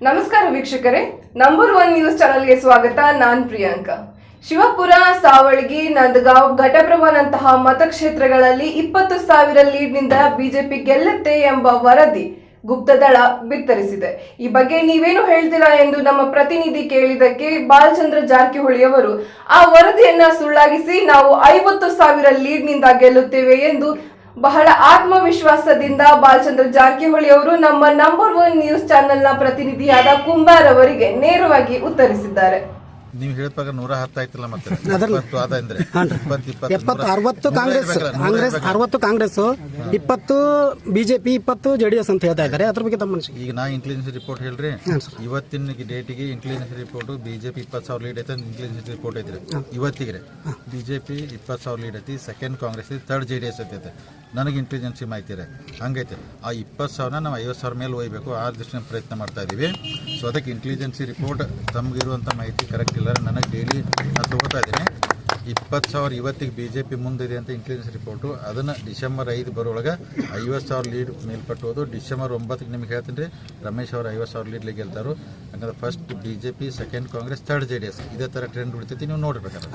ವೀಕ್ಷಕರೇ, number one news ಚಾನೆಲ್ಗೆ ಸ್ವಾಗತ, ನಾನ್ ಪ್ರಿಯಾಂಕಾ. ಶಿವಪುರ, ಸಾವಳಗಿ, ನಂದಗಾಂವ್, ಘಟಪ್ರಭಾನಂತಹ ಮತಕ್ಷೇತ್ರಗಳಲ್ಲಿ ಇಪ್ಪತ್ತು ಸಾವಿರ ಲೀಡ್ನಿಂದ ಬಿಜೆಪಿ ಗೆಲ್ಲುತ್ತೆ ಎಂಬ ವರದಿ ಗುಪ್ತದಳ ಬಿತ್ತರಿಸಿದೆ. ಈ ಬಗ್ಗೆ ನೀವೇನು ಹೇಳ್ತೀರಾ ಎಂದು ನಮ್ಮ ಪ್ರತಿನಿಧಿ ಕೇಳಿದಕ್ಕೆ ಬಾಲಚಂದ್ರ ಜಾರಕಿಹೊಳಿ ಅವರು, ಆ ವರದಿಯನ್ನ ಸುಳ್ಳಾಗಿಸಿ ನಾವು ಐವತ್ತು ಸಾವಿರ ಲೀಡ್ನಿಂದ ಗೆಲ್ಲುತ್ತೇವೆ ಎಂದು ಬಹಳ ಆತ್ಮವಿಶ್ವಾಸದಿಂದ ಬಾಲಚಂದ್ರ ಜಾರಕಿಹೊಳಿ ಅವರು ನಮ್ಮ ನಂಬರ್ ಒನ್ ನ್ಯೂಸ್ ಚಾನೆಲ್ನ ಪ್ರತಿನಿಧಿಯಾದ ಕುಂಬಾರ್ ಅವರಿಗೆ ನೇರವಾಗಿ ಉತ್ತರಿಸಿದ್ದಾರೆ. ನೀವು ಹೇಳಿದ ಪ್ರಕಾರ ನೂರ ಹತ್ತು ಆಯ್ತಲ್ಲ ಮತ್ತೆ. ಇಪ್ಪತ್ತು. ಇಪ್ಪತ್ತು ಇಪ್ಪತ್ತು ಎಪ್ಪತ್ತು ಅರವತ್ತು ಕಾಂಗ್ರೆಸ್ ಕಾಂಗ್ರೆಸ್. ಅರವತ್ತು ಕಾಂಗ್ರೆಸ್ ಇಪ್ಪತ್ತು ಬಿಜೆಪಿ ಇಪ್ಪತ್ತು ಜೆಡಿಎಸ್ ಅಂತ ಹೇಳ್ತಾ ಇದ್ದಾರೆ ಅದ್ರ ಬಗ್ಗೆ ತಮ್ಮ ಮನಸ್ಸಿಗೆ ಈಗ ನಾ ಇಂಟೆಲಿಜೆನ್ಸ್ ರಿಪೋರ್ಟ್ ಹೇಳ್ರಿ. ಇವತ್ತಿನ ಡೇಟಿಗೆ ಇಂಟೆಲಿಜೆನ್ಸ್ ರಿಪೋರ್ಟ್ ಬಿಜೆಪಿ ಇಪ್ಪತ್ತು ಸಾವಿರ ಲೀಡ್ ಐತೆ ಇಂಟೆಲಿಜೆನ್ಸ್ ರಿಪೋರ್ಟ್ ಐತ್ರಿ. ಇವತ್ತಿಗೆ ಬಿಜೆಪಿ ಇಪ್ಪತ್ತು ಸಾವಿರ ಲೀಡ್ ಐತಿ second Congress third J D S ಐತೆ ನನಗೆ ಇಂಟೆಲಿಜೆನ್ಸಿ ಮಾಹಿತಿ ರೀ. ಹಂಗೈತೆ. ಆ ಇಪ್ಪತ್ತು ಸಾವಿರ ನಾವು ಐವತ್ತು ಸಾವಿರ ಮೇಲೆ ಒಯ್ಬೇಕು ಆ ದೃಷ್ಟಿನ ಪ್ರಯತ್ನ ಮಾಡ್ತಾ ಇದ್ದೀವಿ ಸೊ ಅದಕ್ಕೆ ಇಂಟೆಲಿಜೆನ್ಸಿ ರಿಪೋರ್ಟ್ ತಮಗಿರುವಂಥ ಮಾಹಿತಿ ಕರೆಕ್ಟ್ ಇಲ್ಲ. ನನಗೆ ಡೈಲಿ ನಾನು ತಗೋತಾ ಇದ್ದೀನಿ. ಇಪ್ಪತ್ತು ಸಾವಿರ ಇವತ್ತಿಗೆ ಬಿ ಜೆ ಪಿ ಮುಂದಿದೆ ಅಂತ ಇಂಟೆಲಿಜೆನ್ಸ್ ರಿಪೋರ್ಟು ಅದನ್ನು ಡಿಸೆಂಬರ್ ಐದು ಬರೋಳಗೆ ಐವತ್ತು ಸಾವಿರ ಲೀಡ್ ಮೇಲ್ಪಟ್ಟೋದು ಡಿಸೆಂಬರ್ ಒಂಬತ್ತಕ್ಕೆ ನಿಮ್ಗೆ ಹೇಳ್ತೀನಿ ರೀ, ರಮೇಶ್ ಅವರು ಐವತ್ತು ಸಾವಿರ ಲೀಡ್ಲಿ ಗೆಲ್ತಾರು ಹಂಗಂದ್ರೆ first B J P second Congress third J D S ಇದೇ ಥರ ಟ್ರೆಂಡ್ ಉಳಿತೈತಿ, ನೀವು ನೋಡಿರ್ಬೇಕಾದ್ರೆ